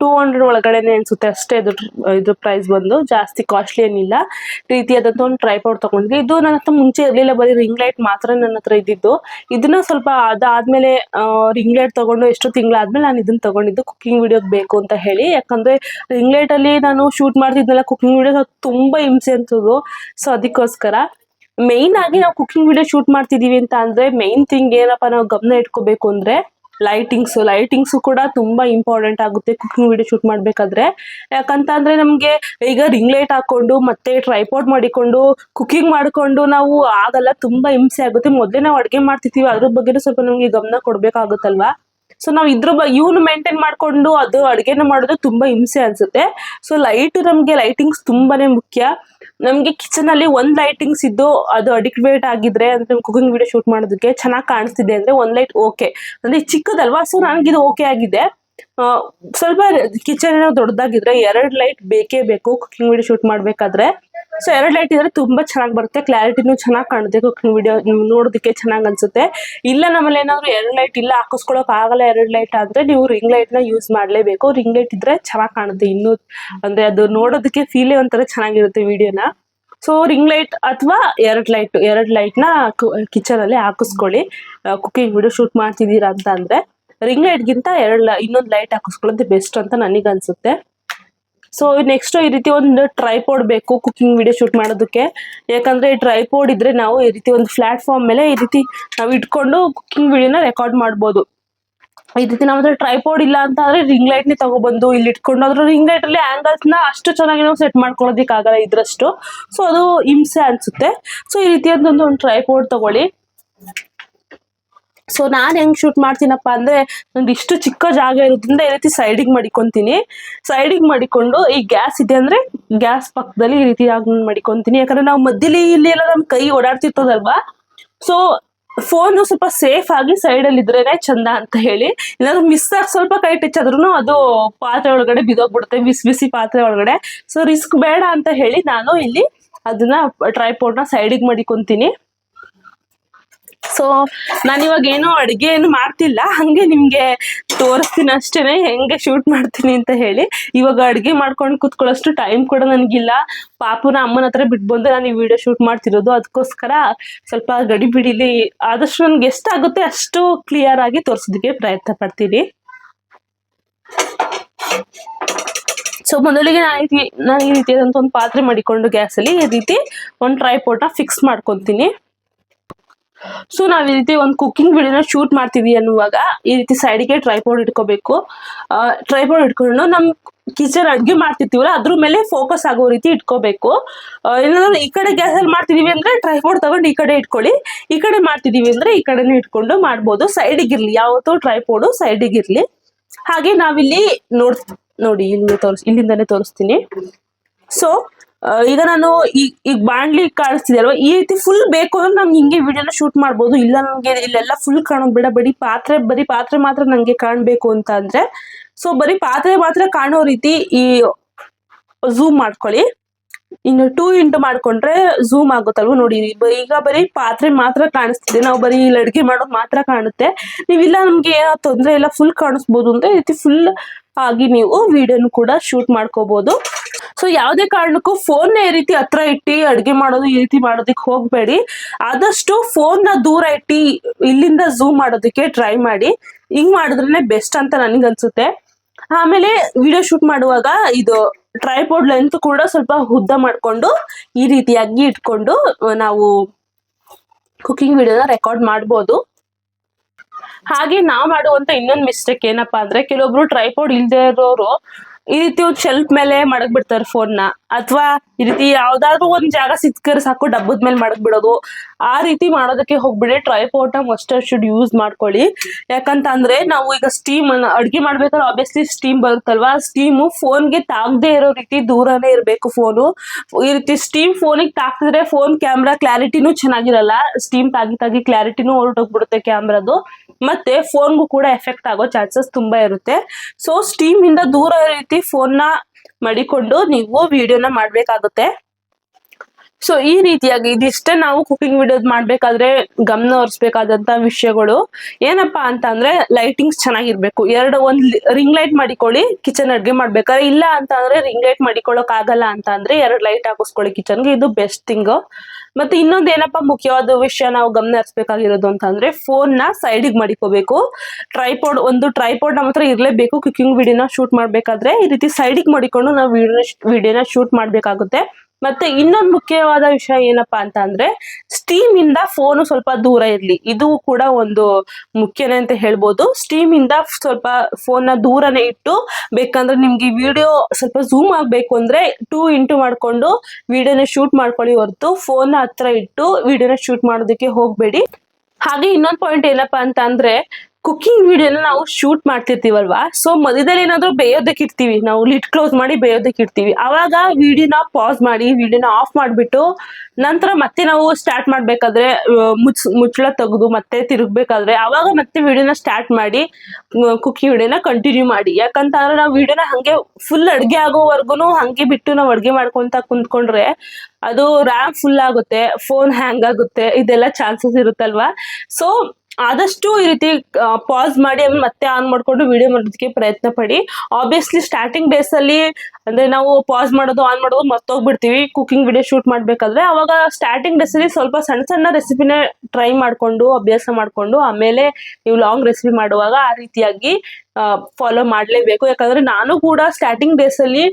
ಟೂ ಹಂಡ್ರೆಡ್ ಒಳಗಡೆನೆ ಅನ್ಸುತ್ತೆ ಅಷ್ಟೇ ಇದ್ರ ಇದ್ರ ಪ್ರೈಸ್ ಬಂದು. ಜಾಸ್ತಿ ಕಾಸ್ಟ್ಲಿ ಏನಿಲ್ಲ. ರೀತಿಯಾದಂತ ಒಂದು ಟ್ರೈಪಾಡ್ ತಗೊಂಡ್ವಿ. ಇದು ನನ್ನ ಹತ್ರ ಮುಂಚೆ ಇರ್ಲಿಲ್ಲ, ಬರೀ ರಿಂಗ್ ಲೈಟ್ ಮಾತ್ರ ನನ್ನ ಹತ್ರ ಇದ್ದಿದ್ದು. ಇದನ್ನ ಸ್ವಲ್ಪ ಅದಾದ್ಮೇಲೆ ರಿಂಗ್ ಲೈಟ್ ತಗೊಂಡು ಎಷ್ಟು ತಿಂಗಳಾದ್ಮೇಲೆ ನಾನು ಇದನ್ನ ತಗೊಂಡಿದ್ದು. ಕುಕ್ಕಿಂಗ್ ವಿಡಿಯೋಗೆ ಬೇಕು ಅಂತ ಹೇಳಿ. ಯಾಕಂದ್ರೆ ರಿಂಗ್ ಲೈಟ್ ಅಲ್ಲಿ ನಾನು ಶೂಟ್ ಮಾಡ್ತಿದ್ನಲ್ಲ ಕುಕ್ಕಿಂಗ್ ವಿಡಿಯೋ ತುಂಬಾ ಹಿಂಸೆ ಅಂತದ್ದು ಸೊ ಅದಕ್ಕೋಸ್ಕರ ಮೇಯ್ನ್ ಆಗಿ ನಾವು ಕುಕ್ಕಿಂಗ್ ವಿಡಿಯೋ ಶೂಟ್ ಮಾಡ್ತಿದೀವಿ ಅಂತ ಅಂದ್ರೆ ಮೇಯ್ನ್ ಥಿಂಗ್ ಏನಪ್ಪ, ನಾವು ಗಮನ ಇಟ್ಕೋಬೇಕು ಅಂದ್ರೆ ಲೈಟಿಂಗ್ಸ್ ಲೈಟಿಂಗ್ಸ್ ಕೂಡ ತುಂಬಾ ಇಂಪಾರ್ಟೆಂಟ್ ಆಗುತ್ತೆ. ಕುಕಿಂಗ್ ವಿಡಿಯೋ ಶೂಟ್ ಮಾಡ್ಬೇಕಾದ್ರೆ. ಯಾಕಂತ ಅಂದ್ರೆ ನಮ್ಗೆ ಈಗ ರಿಂಗ್ ಲೈಟ್ ಹಾಕೊಂಡು, ಮತ್ತೆ ಟ್ರೈಪಾಡ್ ಮಾಡಿಕೊಂಡು ಕುಕಿಂಗ್ ಮಾಡ್ಕೊಂಡು ನಾವು ಆಗಲ್ಲ, ತುಂಬಾ ಹಿಂಸೆ ಆಗುತ್ತೆ. ಮೊದಲೇ ನಾವು ಅಡ್ಗೆ ಮಾಡ್ತಿರ್ತೀವಿ. ಅದ್ರ ಬಗ್ಗೆನೂ ಸ್ವಲ್ಪ ನಮ್ಗೆ ಗಮನ ಕೊಡ್ಬೇಕಾಗುತ್ತಲ್ವಾ? ಸೊ ನಾವು ಇದ್ರ ಬಗ್ಗೆ ಇವನು ಮೇಂಟೈನ್ ಮಾಡ್ಕೊಂಡು ಅದು ಅಡುಗೆನ ಮಾಡೋದು ತುಂಬಾ ಹಿಂಸೆ ಅನ್ಸುತ್ತೆ. ಸೊ ಲೈಟ್ ನಮಗೆ ಲೈಟಿಂಗ್ಸ್ ತುಂಬಾನೇ ಮುಖ್ಯ. ನಮಗೆ ಕಿಚನ್ ಅಲ್ಲಿ ಒಂದ್ ಲೈಟಿಂಗ್ಸ್ ಇದ್ದು ಅದು ಅಡಿಕ್ವೇಟ್ ಆಗಿದ್ರೆ ಅಂದ್ರೆ ಕುಕಿಂಗ್ ವಿಡಿಯೋ ಶೂಟ್ ಮಾಡೋದಕ್ಕೆ ಚೆನ್ನಾಗಿ ಕಾಣಿಸ್ತಿದೆ ಅಂದ್ರೆ ಒಂದ್ ಲೈಟ್ ಓಕೆ ಅಂದ್ರೆ ಚಿಕ್ಕದಲ್ವಾ ಸೊ ಇದು ಓಕೆ ಆಗಿದೆ. ಸ್ವಲ್ಪ ಕಿಚನ್ ಏನೋ ದೊಡ್ಡದಾಗಿದ್ರೆ ಎರಡು ಲೈಟ್ ಬೇಕೇ ಬೇಕು ಕುಕಿಂಗ್ ವಿಡಿಯೋ ಶೂಟ್ ಮಾಡ್ಬೇಕಾದ್ರೆ. ಸೊ ಎರಡು ಲೈಟ್ ಇದ್ರೆ ತುಂಬಾ ಚೆನ್ನಾಗಿ ಬರುತ್ತೆ. ಕ್ಲಾರಿಟಿನೂ ಚೆನ್ನಾಗಿ ಕಾಣುತ್ತೆ. ಕುಕಿಂಗ್ ವಿಡಿಯೋ ನೋಡೋದಕ್ಕೆ ಚೆನ್ನಾಗಿ ಅನ್ಸುತ್ತೆ. ಇಲ್ಲ ನಮ್ಮಲ್ಲಿ ಏನಾದ್ರು ಎರಡು ಲೈಟ್ ಇಲ್ಲ, ಹಾಕಿಸ್ಕೊಳಕ್ ಆಗಲ್ಲ ಎರಡು ಲೈಟ್ ಆದ್ರೆ ನೀವು ರಿಂಗ್ ಲೈಟ್ನ ಯೂಸ್ ಮಾಡ್ಲೇಬೇಕು. ರಿಂಗ್ ಲೈಟ್ ಇದ್ರೆ ಚೆನ್ನಾಗಿ ಕಾಣುತ್ತೆ ಇನ್ನೂ. ಅಂದ್ರೆ ಅದು ನೋಡೋದಕ್ಕೆ ಫೀಲೇ ಒಂಥರ ಚೆನ್ನಾಗಿರುತ್ತೆ ವಿಡಿಯೋನ ಸೊ ರಿಂಗ್ ಲೈಟ್ ಅಥವಾ ಎರಡು ಲೈಟ್ ಎರಡು ಲೈಟ್ನ ಕಿಚನ್ ಅಲ್ಲಿ ಹಾಕಿಸ್ಕೊಳ್ಳಿ. ಕುಕಿಂಗ್ ವಿಡಿಯೋ ಶೂಟ್ ಮಾಡ್ತಿದ್ದೀರಾ ಅಂತ ಅಂದ್ರೆ ರಿಂಗ್ ಲೈಟ್ ಗಿಂತ ಎರಡ್ ಇನ್ನೊಂದು ಲೈಟ್ ಹಾಕಿಸ್ಕೊಳ್ಳೋದು ಬೆಸ್ಟ್ ಅಂತ ನನಗೆ ಅನ್ಸುತ್ತೆ. ಸೊ ನೆಕ್ಸ್ಟ್ ಈ ರೀತಿ ಒಂದು ಟ್ರೈಪೋಡ್ ಬೇಕು ಕುಕ್ಕಿಂಗ್ ವಿಡಿಯೋ ಶೂಟ್ ಮಾಡೋದಕ್ಕೆ. ಯಾಕಂದ್ರೆ ಈ ಟ್ರೈಪೋಡ್ ಇದ್ರೆ ನಾವು ಈ ರೀತಿ ಒಂದು ಪ್ಲಾಟ್ಫಾರ್ಮ್ ಮೇಲೆ ಈ ರೀತಿ ನಾವು ಇಟ್ಕೊಂಡು ಕುಕ್ಕಿಂಗ್ ವಿಡಿಯೋನ ರೆಕಾರ್ಡ್ ಮಾಡ್ಬೋದು. ಈ ರೀತಿ ನಮ್ಮ ಹತ್ರ ಟ್ರೈಪೋಡ್ ಇಲ್ಲ ಅಂತ ಅಂದ್ರೆ ರಿಂಗ್ ಲೈಟ್ ನೇ ತಗೊಬಂದು ಇಲ್ಲಿ ಇಟ್ಕೊಂಡು ಅದ್ರ ರಿಂಗ್ ಲೈಟ್ ಅಲ್ಲಿ ಆಂಗಲ್ಸ್ನ ಅಷ್ಟು ಚೆನ್ನಾಗಿ ನಾವು ಸೆಟ್ ಮಾಡ್ಕೊಳ್ಳೋದಿಕ್ ಆಗಲ್ಲ ಇದ್ರಷ್ಟು. ಸೊ ಅದು ಹಿಂಸೆ ಅನ್ಸುತ್ತೆ. ಸೊ ಈ ರೀತಿಯಾದ ಒಂದು ಟ್ರೈಪೋಡ್ ತಗೊಳ್ಳಿ. ಸೊ ನಾನು ಹೆಂಗ್ ಶೂಟ್ ಮಾಡ್ತೀನಪ್ಪ ಅಂದ್ರೆ ನಂದು ಇಷ್ಟು ಚಿಕ್ಕ ಜಾಗ ಇರೋದ್ರಿಂದ ಈ ರೀತಿ ಸೈಡಿಗೆ ಮಡಿಕೊಂತೀನಿ. ಸೈಡಿಗೆ ಮಡಿಕೊಂಡು ಈ ಗ್ಯಾಸ್ ಇದೆ ಅಂದ್ರೆ ಗ್ಯಾಸ್ ಪಕ್ಕದಲ್ಲಿ ಈ ರೀತಿ ಆಗಿ ಮಡಿಕೊಂತೀನಿ. ಯಾಕಂದ್ರೆ ನಾವು ಮಧ್ಯಲಿ ಇಲ್ಲಿ ಎಲ್ಲ ನಮ್ ಕೈ ಓಡಾಡ್ತಿರ್ತದಲ್ವಾ? ಸೊ ಫೋನ್ ಸ್ವಲ್ಪ ಸೇಫ್ ಆಗಿ ಸೈಡ್ ಅಲ್ಲಿ ಇದ್ರೇನೆ ಚಂದ ಅಂತ ಹೇಳಿ. ಏನಾದ್ರು ಮಿಸ್ ಆಗಿ ಸ್ವಲ್ಪ ಕೈ ಟಚ್ ಆದ್ರೂ ಅದು ಪಾತ್ರೆ ಒಳಗಡೆ ಬಿದೋಗ್ಬಿಡುತ್ತೆ ಬಿಸಿ ಬಿಸಿ ಪಾತ್ರೆ ಒಳಗಡೆ. ಸೊ ರಿಸ್ಕ್ ಬೇಡ ಅಂತ ಹೇಳಿ ನಾನು ಇಲ್ಲಿ ಅದನ್ನ ಟ್ರೈಪೋರ್ಡ್ನ ಸೈಡಿಗೆ ಮಡಿಕೊಂತೀನಿ. ಸೊ ನಾನು ಇವಾಗ ಏನೋ ಅಡುಗೆ ಏನು ಮಾಡ್ತಿಲ್ಲ. ಹಂಗೆ ನಿಮ್ಗೆ ತೋರಿಸ್ತೀನಿ ಅಷ್ಟೇನೆ. ಹೆಂಗೆ ಶೂಟ್ ಮಾಡ್ತೀನಿ ಅಂತ ಹೇಳಿ. ಇವಾಗ ಅಡುಗೆ ಮಾಡ್ಕೊಂಡು ಕುತ್ಕೊಳ್ಳೋಷ್ಟು ಟೈಮ್ ಕೂಡ ನನಗಿಲ್ಲ. ಪಾಪುನ ಅಮ್ಮನ ಹತ್ರ ಬಿಟ್ಬಂದು ನಾನು ಈ ವಿಡಿಯೋ ಶೂಟ್ ಮಾಡ್ತಿರೋದು. ಅದಕ್ಕೋಸ್ಕರ ಸ್ವಲ್ಪ ಗಡಿ ಬಿಡಿಲಿ. ಆದಷ್ಟು ನನ್ಗೆ ಎಷ್ಟಾಗುತ್ತೆ ಅಷ್ಟು ಕ್ಲಿಯರ್ ಆಗಿ ತೋರಿಸೋದಕ್ಕೆ ಪ್ರಯತ್ನ ಪಡ್ತೀನಿ. ಸೊ ಮೊದಲಿಗೆ ನಾನು ಈ ರೀತಿ, ನಾನು ಈ ರೀತಿಯಾದಂಥ ಒಂದು ಪಾತ್ರೆ ಮಾಡಿಕೊಂಡು ಗ್ಯಾಸಲ್ಲಿ ಈ ರೀತಿ ಒಂದು ಪೋಟ ಫಿಕ್ಸ್ ಮಾಡ್ಕೊತೀನಿ. ಸೊ ನಾವ್ ಈ ರೀತಿ ಒಂದು ಕುಕ್ಕಿಂಗ್ ವಿಡಿಯೋನ ಶೂಟ್ ಮಾಡ್ತೀವಿ ಅನ್ನುವಾಗ ಈ ರೀತಿ ಸೈಡಿಗೆ ಟ್ರೈಪೋರ್ಡ್ ಇಟ್ಕೋಬೇಕು. ಟ್ರೈಪೋರ್ಡ್ ಇಟ್ಕೊಂಡು ನಮ್ ಕಿಚನ್ ಅಡ್ಗೆ ಮಾಡ್ತಿರ್ತೀವಲ್ಲ, ಅದ್ರ ಮೇಲೆ ಫೋಕಸ್ ಆಗೋ ರೀತಿ ಇಟ್ಕೋಬೇಕು. ಇಲ್ಲಾಂದ್ರೆ ಈ ಕಡೆ ಗ್ಯಾಸ್ ಅಲ್ಲಿ ಮಾಡ್ತಿದೀವಿ ಅಂದ್ರೆ ಟ್ರೈಪೋರ್ಡ್ ತಗೊಂಡು ಈ ಕಡೆ ಇಟ್ಕೊಳ್ಳಿ. ಈ ಕಡೆ ಮಾಡ್ತಿದೀವಿ ಅಂದ್ರೆ ಈ ಕಡೆನೇ ಇಟ್ಕೊಂಡು ಮಾಡ್ಬೋದು. ಸೈಡ್ಗೆ ಇರ್ಲಿ, ಯಾವತ್ತೂ ಟ್ರೈಪೋರ್ಡು ಇರ್ಲಿ. ಹಾಗೆ ನಾವಿಲ್ಲಿ ನೋಡ್, ನೋಡಿ ಇಲ್ಲಿ ತೋರಿಸ್, ಇಲ್ಲಿಂದಾನೇ ತೋರಿಸ್ತೀನಿ. ಸೊ ಈಗ ನಾನು ಈಗ ಬಾಣ್ಲಿ ಕಾಣಿಸ್ತಿದೆ ಅಲ್ವಾ ಈ ರೀತಿ ಫುಲ್ ಬೇಕು ಅಂದ್ರೆ ನಮ್ಗೆ ಹಿಂಗೆ ವಿಡಿಯೋನ ಶೂಟ್ ಮಾಡ್ಬೋದು. ಇಲ್ಲ ನಮ್ಗೆ ಇಲ್ಲೆಲ್ಲ ಫುಲ್ ಕಾಣೋದು ಬೇಡ. ಬರೀ ಪಾತ್ರೆ ಬರೀ ಪಾತ್ರೆ ಮಾತ್ರ ನಂಗೆ ಕಾಣ್ಬೇಕು ಅಂತ ಅಂದ್ರೆ. ಸೊ ಬರೀ ಪಾತ್ರೆ ಮಾತ್ರ ಕಾಣೋ ರೀತಿ ಈ ಝೂಮ್ ಮಾಡ್ಕೊಳ್ಳಿ. ಇನ್ನು ಟೂ ಇಂಟು ಮಾಡ್ಕೊಂಡ್ರೆ ಝೂಮ್ ಆಗುತ್ತಲ್ವ ನೋಡಿ. ಈಗ ಬರೀ ಪಾತ್ರೆ ಮಾತ್ರ ಕಾಣಿಸ್ತಿದೆ. ನಾವು ಬರೀ ಇಲ್ಲಿ ಅಡುಗೆ ಮಾಡೋದು ಮಾತ್ರ ಕಾಣುತ್ತೆ. ನೀವಿಲ್ಲ ನಮ್ಗೆ ಏನೋ ತೊಂದರೆ ಇಲ್ಲ ಫುಲ್ ಕಾಣಿಸ್ಬೋದು ಅಂದ್ರೆ ಈ ರೀತಿ ಫುಲ್ ಆಗಿ ನೀವು ವಿಡಿಯೋನು ಕೂಡ ಶೂಟ್ ಮಾಡ್ಕೋಬಹುದು ಸೊ ಯಾವುದೇ ಕಾರಣಕ್ಕೂ ಫೋನ್ ಈ ರೀತಿ ಹತ್ರ ಇಟ್ಟು ಅಡುಗೆ ಮಾಡೋದು, ಈ ರೀತಿ ಮಾಡೋದಕ್ಕೆ ಹೋಗ್ಬೇಡಿ. ಆದಷ್ಟು ಫೋನ್ನ ದೂರ ಇಟ್ಟು ಇಲ್ಲಿಂದ ಝೂಮ್ ಮಾಡೋದಕ್ಕೆ ಟ್ರೈ ಮಾಡಿ. ಹಿಂಗ್ ಮಾಡಿದ್ರೇನೆ ಬೆಸ್ಟ್ ಅಂತ ನನಗೆ ಅನ್ಸುತ್ತೆ ಆಮೇಲೆ ವಿಡಿಯೋ ಶೂಟ್ ಮಾಡುವಾಗ ಇದು ಟ್ರೈಪೋರ್ಡ್ ಲೆಂತ್ ಕೂಡ ಸ್ವಲ್ಪ ಉದ್ದ ಮಾಡ್ಕೊಂಡು ಈ ರೀತಿಯಾಗಿ ಇಟ್ಕೊಂಡು ನಾವು ಕುಕಿಂಗ್ ವಿಡಿಯೋನ ರೆಕಾರ್ಡ್ ಮಾಡ್ಬೋದು. ಹಾಗೆ ನಾವು ಮಾಡುವಂತ ಇನ್ನೊಂದು ಮಿಸ್ಟೇಕ್ ಏನಪ್ಪಾ ಅಂದ್ರೆ, ಕೆಲವೊಬ್ರು ಟ್ರೈಪೋರ್ಡ್ ಇಲ್ದೇ ಇರೋರು ಈ ರೀತಿ ಅವ್ರು ಶೆಲ್ಫ್ ಮೇಲೆ ಮಡಗ್ ಬಿಡ್ತಾರೆ ಫೋನ್ನ. ಅಥವಾ ಈ ರೀತಿ ಯಾವ್ದಾದ್ರು ಒಂದ್ ಜಾಗ ಸಿಕ್ಕರೆ ಸಾಕು ಡಬ್ಬದ ಮೇಲೆ ಮಾಡಕ್ ಬಿಡೋದು. ಆ ರೀತಿ ಮಾಡೋದಕ್ಕೆ ಹೋಗ್ಬಿಡಿ ಟ್ರೈ ಪೋಟ ಮಸ್ಟರ್ ಶುಡ್ ಯೂಸ್ ಮಾಡ್ಕೊಳ್ಳಿ. ಯಾಕಂತ ಅಂದ್ರೆ ನಾವು ಈಗ ಸ್ಟೀಮ್ ಅಡ್ಗೆ ಮಾಡ್ಬೇಕಾದ್ರೆ ಆಬ್ವಿಯಸ್ಲಿ ಸ್ಟೀಮ್ ಬರುತ್ತಲ್ವಾ? ಸ್ಟೀಮು ಫೋನ್ಗೆ ತಾಗದೆ ಇರೋ ರೀತಿ ದೂರನೇ ಇರಬೇಕು ಫೋನು ಈ ರೀತಿ ಸ್ಟೀಮ್ ಫೋನಿಗೆ ತಾಕಿದ್ರೆ ಫೋನ್ ಕ್ಯಾಮ್ರಾ ಕ್ಲಾರಿಟಿನೂ ಚೆನ್ನಾಗಿರಲ್ಲ. ಸ್ಟೀಮ್ ತಾಗಿ ತಾಗಿ ಕ್ಲಾರಿಟಿನೂ ಹೊರಟೋಗ್ಬಿಡುತ್ತೆ ಕ್ಯಾಮ್ರಾದು ಮತ್ತೆ ಫೋನ್ಗೂ ಕೂಡ ಎಫೆಕ್ಟ್ ಆಗೋ ಚಾನ್ಸಸ್ ತುಂಬಾ ಇರುತ್ತೆ. ಸೊ ಸ್ಟೀಮ್ ಇಂದ ದೂರ ರೀತಿ ಫೋನ್ನ ಮಡಿಕೊಂಡು ನೀವು ವಿಡಿಯೋನ ಮಾಡ್ಬೇಕಾಗುತ್ತೆ. ಸೊ ಈ ರೀತಿಯಾಗಿ ಇದಿಷ್ಟೇ ನಾವು ಕುಕಿಂಗ್ ವಿಡಿಯೋಸ್ ಮಾಡ್ಬೇಕಾದ್ರೆ ಗಮನ ಹರಿಸ್ಬೇಕಾದಂತ ವಿಷಯಗಳು. ಏನಪ್ಪಾ ಅಂತ ಅಂದ್ರೆ ಲೈಟಿಂಗ್ಸ್ ಚೆನ್ನಾಗಿರ್ಬೇಕು. ಎರಡು ಒಂದ್ ರಿಂಗ್ ಲೈಟ್ ಮಾಡಿಕೊಳ್ಳಿ ಕಿಚನ್ ಅಡ್ಗೆ ಮಾಡ್ಬೇಕಾದ್ರೆ. ಇಲ್ಲ ಅಂತ ಅಂದ್ರೆ ರಿಂಗ್ ಲೈಟ್ ಮಾಡಿಕೊಳ್ಳೋಕ್ ಆಗಲ್ಲ ಅಂತ ಅಂದ್ರೆ ಎರಡು ಲೈಟ್ ಹಾಕಿಸ್ಕೊಳ್ಳಿ ಕಿಚನ್ಗೆ ಇದು ಬೆಸ್ಟ್ ಥಿಂಗ್ ಮತ್ತೆ ಇನ್ನೊಂದ್ ಏನಪ್ಪಾ ಮುಖ್ಯವಾದ ವಿಷಯ ನಾವು ಗಮನ ಹರಿಸ್ಬೇಕಾಗಿರೋದು ಅಂತಂದ್ರೆ ಫೋನ್ನ ಸೈಡಿಗೆ ಮಾಡಿಕೋಬೇಕು. ಟ್ರೈಪೋಡ್ ಒಂದು ಟ್ರೈಪೋಡ್ ನಮ್ಮ ಹತ್ರ ಇರ್ಲೇಬೇಕು. ಕುಕಿಂಗ್ ವಿಡಿಯೋನ ಶೂಟ್ ಮಾಡ್ಬೇಕಾದ್ರೆ ಈ ರೀತಿ ಸೈಡಿಗೆ ಮಾಡಿಕೊಂಡು ನಾವು ವಿಡಿಯೋನ ವಿಡಿಯೋನ ಶೂಟ್ ಮಾಡ್ಬೇಕಾಗುತ್ತೆ. ಮತ್ತೆ ಇನ್ನೊಂದು ಮುಖ್ಯವಾದ ವಿಷಯ ಏನಪ್ಪಾ ಅಂತ ಅಂದ್ರೆ ಸ್ಟೀಮ್ ಇಂದ ಫೋನ್ ಸ್ವಲ್ಪ ದೂರ ಇರ್ಲಿ. ಇದು ಕೂಡ ಒಂದು ಮುಖ್ಯನೇ ಅಂತ ಹೇಳ್ಬೋದು. ಸ್ಟೀಮ್ ಇಂದ ಸ್ವಲ್ಪ ಫೋನ್ನ ದೂರನೇ ಇಟ್ಟು, ಬೇಕಂದ್ರೆ ನಿಮ್ಗೆ ವಿಡಿಯೋ ಸ್ವಲ್ಪ ಝೂಮ್ ಆಗ್ಬೇಕು ಅಂದ್ರೆ ಟೂ ಇಂಟು ಮಾಡ್ಕೊಂಡು ವಿಡಿಯೋನ ಶೂಟ್ ಮಾಡ್ಕೊಳ್ಳಿ ಹೊರತು ಫೋನ್ನ ಹತ್ರ ಇಟ್ಟು ವಿಡಿಯೋನ ಶೂಟ್ ಮಾಡೋದಕ್ಕೆ ಹೋಗ್ಬೇಡಿ. ಹಾಗೆ ಇನ್ನೊಂದು ಪಾಯಿಂಟ್ ಏನಪ್ಪಾ ಅಂತ ಅಂದ್ರೆ ಕುಕಿಂಗ್ ವಿಡಿಯೋನ ನಾವು ಶೂಟ್ ಮಾಡ್ತಿರ್ತೀವಲ್ವಾ? ಸೊ ಮಧ್ಯದಲ್ಲಿ ಏನಾದ್ರು ಬೇಯೋದಕ್ಕೆ ಇರ್ತೀವಿ ನಾವು ಲಿಟ್ ಕ್ಲೋಸ್ ಮಾಡಿ ಬೇಯೋದಕ್ಕೆ ಇಡ್ತೀವಿ. ಅವಾಗ ವಿಡಿಯೋನ ಪಾಸ್ ಮಾಡಿ ವಿಡಿಯೋನ ಆಫ್ ಮಾಡಿಬಿಟ್ಟು ನಂತರ ಮತ್ತೆ ನಾವು ಸ್ಟಾರ್ಟ್ ಮಾಡ್ಬೇಕಾದ್ರೆ ಮುಚ್ ಮುಚ್ಚಳ ತೆಗೆದು ಮತ್ತೆ ತಿರುಗ್ಬೇಕಾದ್ರೆ ಅವಾಗ ಮತ್ತೆ ವಿಡಿಯೋನ ಸ್ಟಾರ್ಟ್ ಮಾಡಿ ಕುಕ್ಕಿಂಗ್ ವಿಡಿಯೋನ ಕಂಟಿನ್ಯೂ ಮಾಡಿ. ಯಾಕಂತಂದ್ರೆ ನಾವು ವಿಡಿಯೋನ ಹಂಗೆ ಫುಲ್ ಅಡ್ಗೆ ಆಗೋವರೆಗೂ ಹಂಗೆ ಬಿಟ್ಟು ನಾವು ಅಡ್ಗೆ ಮಾಡ್ಕೊಂತ ಕುಂತ್ಕೊಂಡ್ರೆ ಅದು ರ್ಯಾಮ್ ಫುಲ್ ಆಗುತ್ತೆ ಫೋನ್ ಹ್ಯಾಂಗ್ ಆಗುತ್ತೆ, ಇದೆಲ್ಲ ಚಾನ್ಸಸ್ ಇರುತ್ತಲ್ವಾ? ಸೊ ಆದಷ್ಟು ಈ ರೀತಿ ಪಾಸ್ ಮಾಡಿ ಆಮೇಲೆ ಮತ್ತೆ ಆನ್ ಮಾಡಿಕೊಂಡು ವಿಡಿಯೋ ಮಾಡೋದಕ್ಕೆ ಪ್ರಯತ್ನ ಪಡಿ. ಆಬ್ವಿಯಸ್ಲಿ ಸ್ಟಾರ್ಟಿಂಗ್ ಡೇಸ್ ಅಲ್ಲಿ ಅಂದ್ರೆ ನಾವು ಪಾಸ್ ಮಾಡೋದು ಆನ್ ಮಾಡೋದು ಮರ್ತೋಗ್ಬಿಡ್ತೀವಿ. ಕುಕಿಂಗ್ ವಿಡಿಯೋ ಶೂಟ್ ಮಾಡಬೇಕಾದ್ರೆ ಅವಾಗ ಸ್ಟಾರ್ಟಿಂಗ್ ಡೇಸ್ ಅಲ್ಲಿ ಸ್ವಲ್ಪ ಸಣ್ಣ ಸಣ್ಣ ರೆಸಿಪಿನೇ ಟ್ರೈ ಮಾಡ್ಕೊಂಡು, ಅಭ್ಯಾಸ ಮಾಡ್ಕೊಂಡು, ಆಮೇಲೆ ನೀವು ಲಾಂಗ್ ರೆಸಿಪಿ ಮಾಡುವಾಗ ಆ ರೀತಿಯಾಗಿ ಫಾಲೋ ಮಾಡಲೇಬೇಕು. ಯಾಕಂದ್ರೆ ನಾನು ಕೂಡ ಸ್ಟಾರ್ಟಿಂಗ್ ಡೇಸ್ ಅಲ್ಲಿ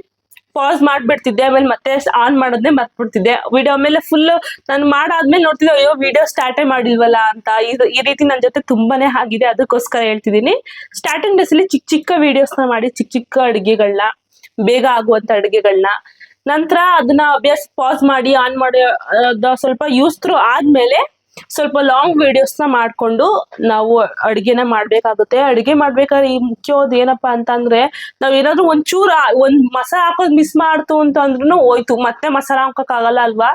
ಪಾಸ್ ಮಾಡ್ಬಿಡ್ತಿದ್ದೆ, ಆಮೇಲೆ ಮತ್ತೆ ಆನ್ ಮಾಡೋದನ್ನೇ ಮರ್ತ್ಬಿಡ್ತಿದ್ದೆ. ವಿಡಿಯೋ ಆಮೇಲೆ ಫುಲ್ ನಾನು ಮಾಡಾದ್ಮೇಲೆ ನೋಡ್ತಿದ್ದೆ, ಅಯ್ಯೋ ವಿಡಿಯೋ ಸ್ಟಾರ್ಟೇ ಮಾಡಿಲ್ವಲ್ಲ ಅಂತ. ಇದು, ಈ ರೀತಿ ನನ್ನ ಜೊತೆ ತುಂಬಾನೇ ಆಗಿದೆ, ಅದಕ್ಕೋಸ್ಕರ ಹೇಳ್ತಿದ್ದೀನಿ. ಸ್ಟಾರ್ಟಿಂಗ್ ಡೇಸ್ ಅಲ್ಲಿ ಚಿಕ್ಕ ಚಿಕ್ಕ ವಿಡಿಯೋಸ್ನ ಮಾಡಿ ಚಿಕ್ಕ ಚಿಕ್ಕ ಅಡುಗೆಗಳನ್ನ ಬೇಗ ಆಗುವಂತ ಅಡುಗೆಗಳನ್ನ ನಂತರ ಅದನ್ನ ಅಭ್ಯಾಸ ಪಾಸ್ ಮಾಡಿ ಆನ್ ಮಾಡಿ ಸ್ವಲ್ಪ ಯೂಸ್ ಥ್ರೂ ಆದ್ಮೇಲೆ ಸ್ವಲ್ಪ ಲಾಂಗ್ ವಿಡಿಯೋಸ್ನ ಮಾಡ್ಕೊಂಡು ನಾವು ಅಡುಗೆನ ಮಾಡ್ಬೇಕಾಗುತ್ತೆ. ಅಡುಗೆ ಮಾಡ್ಬೇಕಾದ್ರೆ ಈ ಮುಖ್ಯವಾದ ಏನಪ್ಪಾ ಅಂತ ಅಂದ್ರೆ ನಾವ್ ಏನಾದ್ರು ಒಂಚೂರು ಒಂದು ಮಸಾಲ ಹಾಕೋದ್ ಮಿಸ್ ಮಾಡ್ತು ಅಂತ ಅಂದ್ರೂ ಹೋಯ್ತು. ಮತ್ತೆ ಮಸಾಲ ಹಾಕಕ್ ಆಗಲ್ಲ ಅಲ್ವಾ?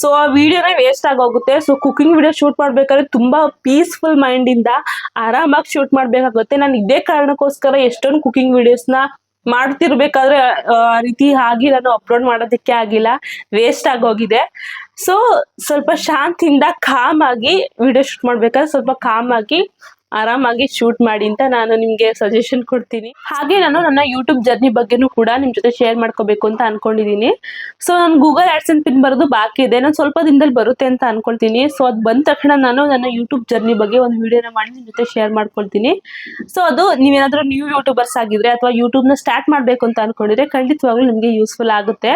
ಸೊ ಆ ವಿಡಿಯೋನೇ ವೇಸ್ಟ್ ಆಗೋಗುತ್ತೆ ಸೊ ಕುಕಿಂಗ್ ವಿಡಿಯೋ ಶೂಟ್ ಮಾಡ್ಬೇಕಾದ್ರೆ ತುಂಬಾ ಪೀಸ್ಫುಲ್ ಮೈಂಡ್ ಇಂದ ಆರಾಮಾಗಿ ಶೂಟ್ ಮಾಡ್ಬೇಕಾಗುತ್ತೆ. ನಾನು ಇದೇ ಕಾರಣಕ್ಕೋಸ್ಕರ ಎಷ್ಟೊಂದು ಕುಕಿಂಗ್ ವಿಡಿಯೋಸ್ನ ಮಾಡ್ತಿರ್ಬೇಕಾದ್ರೆ, ಆ, ರೀತಿ ಆಗಿ ನಾನು ಅಪ್ಲೋಡ್ ಮಾಡೋದಕ್ಕೆ ಆಗಿಲ್ಲ. ವೇಸ್ಟ್ ಆಗೋಗಿದೆ ಸೊ ಸ್ವಲ್ಪ ಶಾಂತಿಯಿಂದ ಕಾಮ್ ಆಗಿ ವಿಡಿಯೋ ಶೂಟ್ ಮಾಡ್ಬೇಕಾದ್ರೆ ಸ್ವಲ್ಪ ಕಾಮ್ ಆಗಿ ಆರಾಮಾಗಿ ಶೂಟ್ ಮಾಡಿ ಅಂತ ನಾನು ನಿಮ್ಗೆ ಸಜೆಷನ್ ಕೊಡ್ತೀನಿ. ಹಾಗೆ ನಾನು ನನ್ನ ಯೂಟ್ಯೂಬ್ ಜರ್ನಿ ಬಗ್ಗೆನೂ ಕೂಡ ನಿಮ್ ಜೊತೆ ಶೇರ್ ಮಾಡ್ಕೋಬೇಕು ಅಂತ ಅನ್ಕೊಂಡಿದೀನಿ. ಸೊ ನಾನು ಗೂಗಲ್ ಆಡ್ಸನ್ ಪಿನ್ ಬರೋದು ಬಾಕಿ ಇದೆ. ನಾನು ಸ್ವಲ್ಪ ದಿನದಲ್ಲಿ ಬರುತ್ತೆ ಅಂತ ಅನ್ಕೊಳ್ತೀನಿ. ಸೊ ಅದು ಬಂದ ತಕ್ಷಣ ನಾನು ನನ್ನ ಯೂಟ್ಯೂಬ್ ಜರ್ನಿ ಬಗ್ಗೆ ಒಂದು ವಿಡಿಯೋನ ಮಾಡಿ ನಿಮ್ ಜೊತೆ ಶೇರ್ ಮಾಡ್ಕೊಳ್ತೀನಿ. ಸೊ ಅದು ನೀವೇನಾದ್ರೂ ನ್ಯೂ ಯೂಟ್ಯೂಬರ್ಸ್ ಆಗಿದ್ರೆ ಅಥವಾ ಯೂಟ್ಯೂಬ್ನ ಸ್ಟಾರ್ಟ್ ಮಾಡಬೇಕು ಅಂತ ಅನ್ಕೊಂಡಿದ್ರೆ ಖಂಡಿತವಾಗ್ಲೂ ನಿಮಗೆ ಯೂಸ್ಫುಲ್ ಆಗುತ್ತೆ.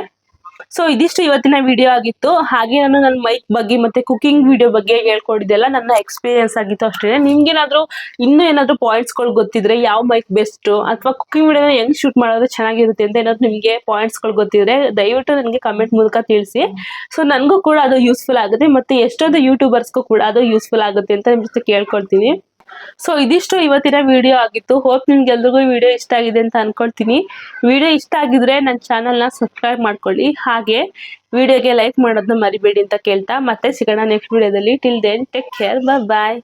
ಸೊ ಇದಿಷ್ಟು ಇವತ್ತಿನ ವಿಡಿಯೋ ಆಗಿತ್ತು. ಹಾಗೆ ನಾನು ನನ್ನ ಮೈಕ್ ಬಗ್ಗೆ ಮತ್ತೆ ಕುಕಿಂಗ್ ವಿಡಿಯೋ ಬಗ್ಗೆ ಹೇಳ್ಕೊಂಡಿದ್ದೆಲ್ಲ ನನ್ನ ಎಕ್ಸ್ಪೀರಿಯನ್ಸ್ ಆಗಿತ್ತು ಅಷ್ಟೇ. ನಿಮ್ಗೇನಾದ್ರೂ ಇನ್ನೂ ಪಾಯಿಂಟ್ಸ್ ಪಾಯಿಂಟ್ಸ್ಗಳು ಗೊತ್ತಿದ್ರೆ ಯಾವ ಮೈಕ್ ಬೆಸ್ಟ್ ಅಥವಾ ಕುಕಿಂಗ್ ವಿಡಿಯೋನ ಹೆಂಗ್ ಶೂಟ್ ಮಾಡೋದು ಚೆನ್ನಾಗಿರುತ್ತೆ ಅಂತ ಏನಾದ್ರು ನಿಮಗೆ ಪಾಯಿಂಟ್ಸ್ಗಳು ಗೊತ್ತಿದ್ರೆ ದಯವಿಟ್ಟು ನನಗೆ ಕಮೆಂಟ್ ಮೂಲಕ ತಿಳಿಸಿ. ಸೊ ನನಗೂ ಕೂಡ ಅದು ಯೂಸ್ಫುಲ್ ಆಗುತ್ತೆ ಮತ್ತೆ ಎಷ್ಟೊಂದು ಯೂಟ್ಯೂಬರ್ಸ್ಗೂ ಕೂಡ ಅದು ಯೂಸ್ಫುಲ್ ಆಗುತ್ತೆ ಅಂತ ನಿಮ್ಮ ಜೊತೆ ಕೇಳ್ಕೊಳ್ತೀನಿ. ಸೊ ಇದಿಷ್ಟು ಇವತ್ತಿನ ವಿಡಿಯೋ ಆಗಿತ್ತು. ಹೋಪ್ ನಿಮ್ಗೆ ಎಲ್ರಿಗೂ ವಿಡಿಯೋ ಇಷ್ಟ ಆಗಿದೆ ಅಂತ ಅನ್ಕೊಳ್ತೀನಿ. ವಿಡಿಯೋ ಇಷ್ಟ ಆಗಿದ್ರೆ ನನ್ನ ಚಾನಲ್ನ ಸಬ್ಸ್ಕ್ರೈಬ್ ಮಾಡ್ಕೊಳ್ಳಿ. ಹಾಗೆ ವಿಡಿಯೋಗೆ ಲೈಕ್ ಮಾಡೋದನ್ನ ಮರಿಬೇಡಿ ಅಂತ ಕೇಳ್ತಾ. ಮತ್ತೆ ಸಿಗೋಣ ನೆಕ್ಸ್ಟ್ ವಿಡಿಯೋದಲ್ಲಿ till then take care bye